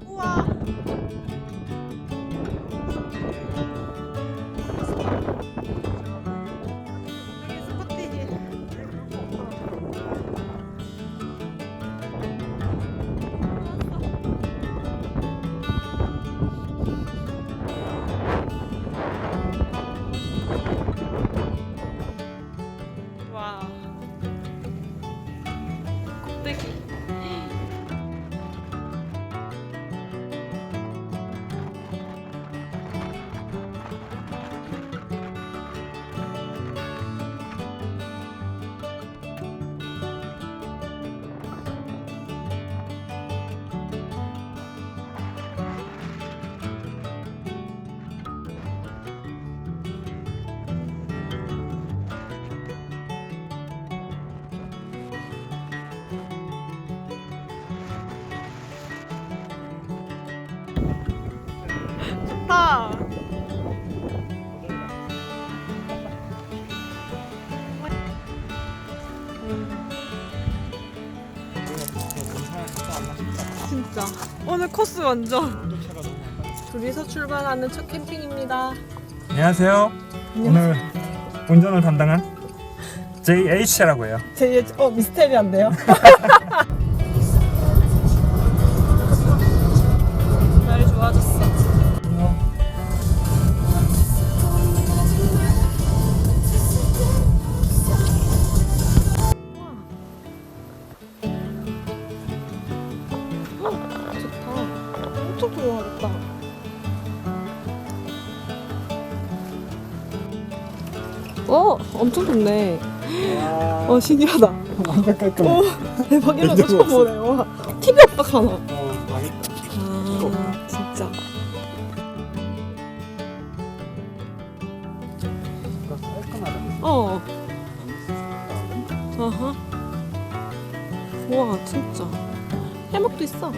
우 좋다. 진짜 오늘 코스 완전 둘이서 출발하는 첫 캠핑입니다. 안녕하세요. 오늘 운전을 담당한 JH라고 해요. 제, 어 미스테리한데요? 엄청 좋네. 어, 신기하다. 완전 깔끔해. 오, 대박 이런 거 처음 보네. 와, TV. 어, 망했다. 아, 진짜. 깔끔하다. 어. 아하. 와, 진짜. 해먹도 있어.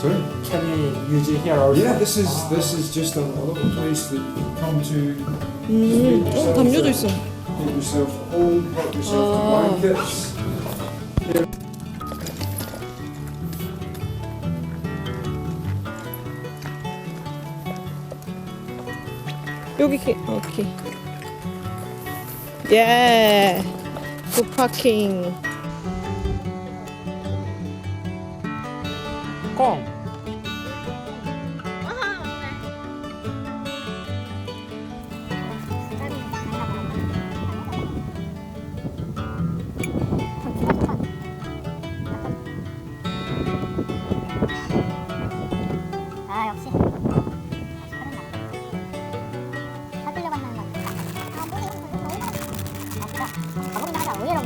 Sorry? Can we use it here also? Yeah, this is this is just a, a little place that you come to 음, 어, 담요도 있어. get yourself home, put yourself Ah. the blankets. 여기, 키, 오케이. 예. 굿 파킹. 꽁.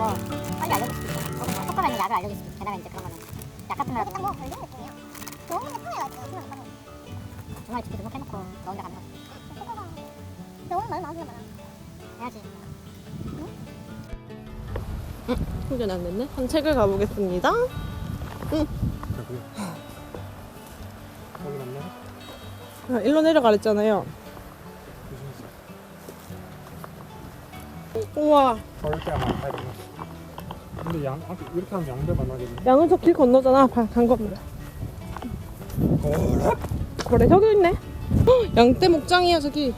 뭐 빨리 알려줄 수도 있고 효과가 있는 약을 알려줄 수도 있고 게다가 이제 그런 거는 약 같은 거라도 일단 뭐 걸리는 느낌이야 좋은 게 편해가지고 주말 가는 주말에 집에 등록해놓고 너 혼자 가는 근데 오늘 많이 나오기가 많아 해야지 충전 안 됐네. 산책을 가보겠습니다. 여기. 여기 맞나? 아, 일로 내려가랬잖아요. 우와, 걸을 때 아마 잘 되나? 근데 양 아, 이렇게 하면 양배 만나겠네. 양은 저 길 건너잖아. 바- 간 겁니다. 그래, 저기 있네. 헉, 양떼 목장이야, 저기.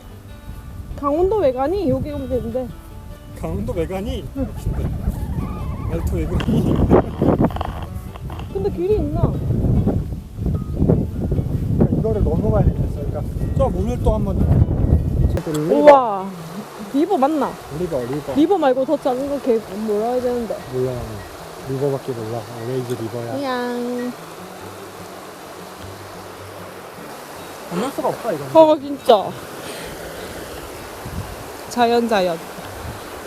강원도 외관이 여기 오면 되는데. 강원도 외관이 알토 외관이 근데 길이 있나? 이거를 넘어가야 되겠어. 그러니까 저 문을 또 한번. 우와. 리버 맞나? 리버 리버. 리버 말고 더 작은 거 걔 뭐라 해야 되는데. 몰라. 리버밖에 몰라. 오레이즈 리버야. 그냥. 안할 수가 없다 이건. 어, 진짜. 자연, 자연.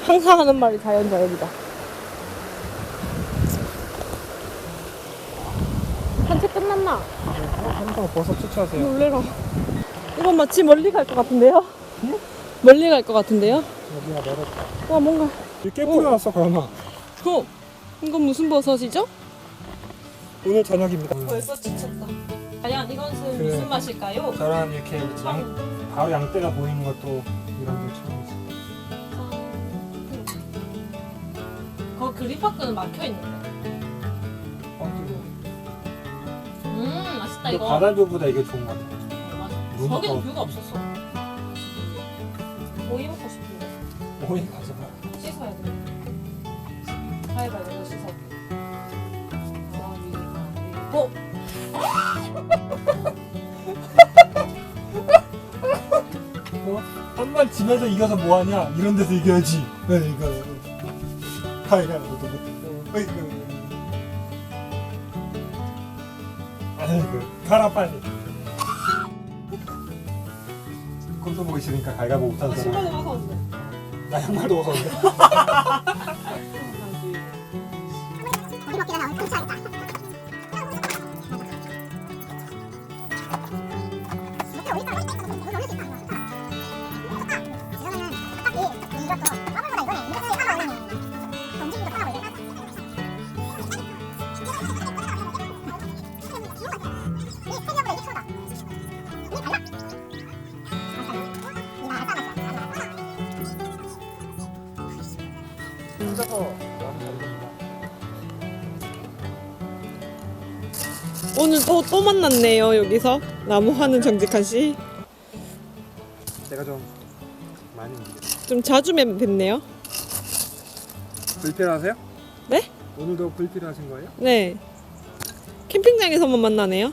항상 하는 말이 자연, 자연이다. 산책 끝났나? 한번 버섯 추천하세요. 놀래라. 이건 마치 멀리 갈 것 같은데요? 멀리 갈 것 같은데요? 여기가 멀었다. 와, 뭔가. 이게 뿌려놨어 그러나. 어, 이건 무슨 버섯이죠? 오늘 저녁입니다. 벌써 지쳤다. 과연 이것은 그래. 무슨 맛일까요? 저랑 이렇게 양, 바로 양떼가 보이는 것도 이런 게 처음이지. 거 그립파크는 막혀 있는데. 뻥 뚫려 좋겠다 이거. 바다 뷰보다 이게 좋은 것 같아. 어, 맞아. 저기는 더- 뷰가 없었어. 오이 먹고 싶은데 오이 가져가. 씻어야 돼. 가위바위보 씻어. 어? 한번 지면서 이겨서 뭐하냐? 이런 데서 이겨야지. 네, 이거. 가위가 너도 못. 어이구. 아이고, 가라 빨리. 보기 싫으니까 가위가 뭐 못하는 나 사람. 신발도 벗었는데. 나 양말도 벗었는데. 고기 먹기 전에 얼른 펼쳐야겠다. 오늘 또 또 만났네요 여기서 나무하는 정직한 씨. 내가 좀 많이. 좀 자주 뵙- 뵙네요. 불필요하세요? 네? 오늘도 불필요하신 거예요? 네. 캠핑장에서만 만나네요.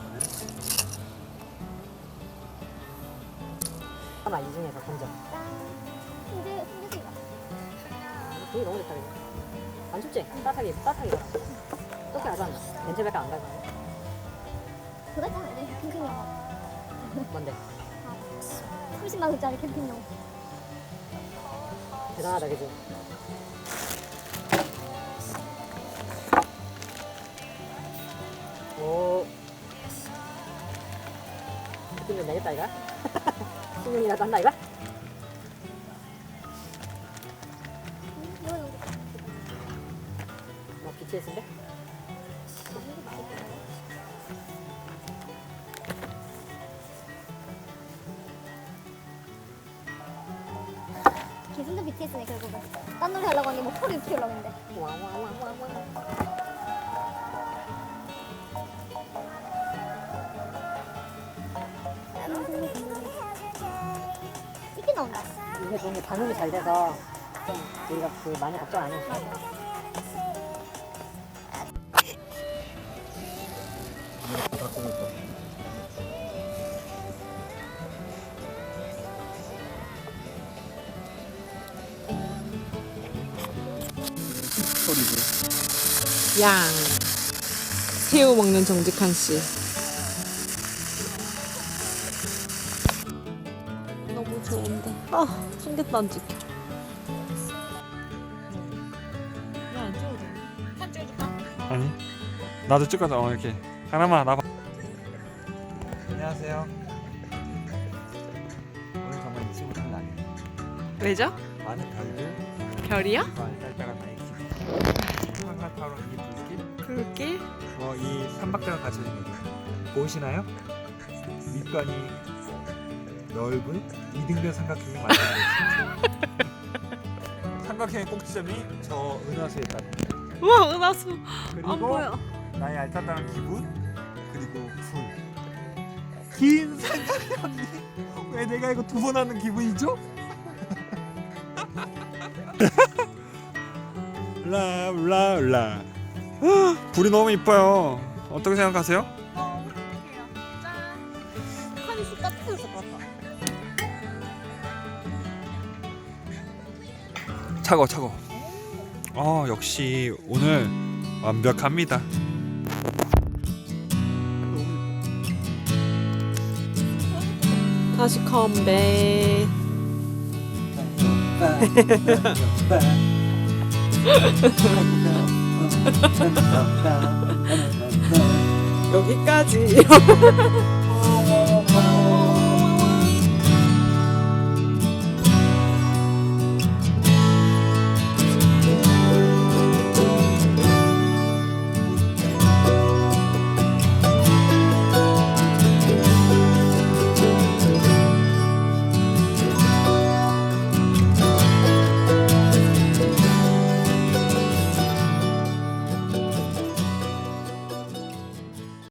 아마 이 중에서. 근데 근데 되게 너무 좋다? 안 춥지? 따뜻하게, 따뜻하게 입어라. 똑같이 하지 않나? 렌즈백과 안 가고. 그거 있잖아. 내 캠핑용. 뭔데? 30만 원짜리 캠핑용. 대단하다, 그죠? 오. 느낌 좀 내겠다, 이거? 수능이라도 한다, 이거? 뭐, BTS인데? BTS네 결국은. 딴 노래 하려고 하는데 뭐 소리 피우려고 했는데. 이게 나온다. 이게 좀 반응이 잘 돼서 좀 우리가 그 많이 걱정 안 해도 돼. 양. 새우 먹는 정직한 씨. 너무 좋은데. 아, 숨겼다 안 찍혀. 왜안 찍어도 돼? 사진 찍어줄까? 아니 나도 찍어줘 어, 이렇게 하나만 나봐 안녕하세요 오늘 정말 잊지 못할 날이에요 왜죠? 많은 별들 별이요? 알딸딸 한 한가타로 이 불길 불길? 뭐이 삼박자가 갖춰진 거죠 보이시나요? 밑반이 넓은 이등변 삼각형이 만들어져 있습니다 삼각형의 꼭지점이 저 은하수에 있답니다 우와, 은하수. 그리고 안 보여. 나의 알딸딸한 기분 그리고 불긴 삼각형이 왜 내가 이거 두 번 하는 기분이죠? 라라라 불이 너무 이뻐요 어떻게 생각하세요? 어, 어떡해요. 짠. 칸이 쑥 따뜻해졌을 것 같다. 차고 차고 어 역시 오늘 완벽합니다 다시 컴백. 여기까지.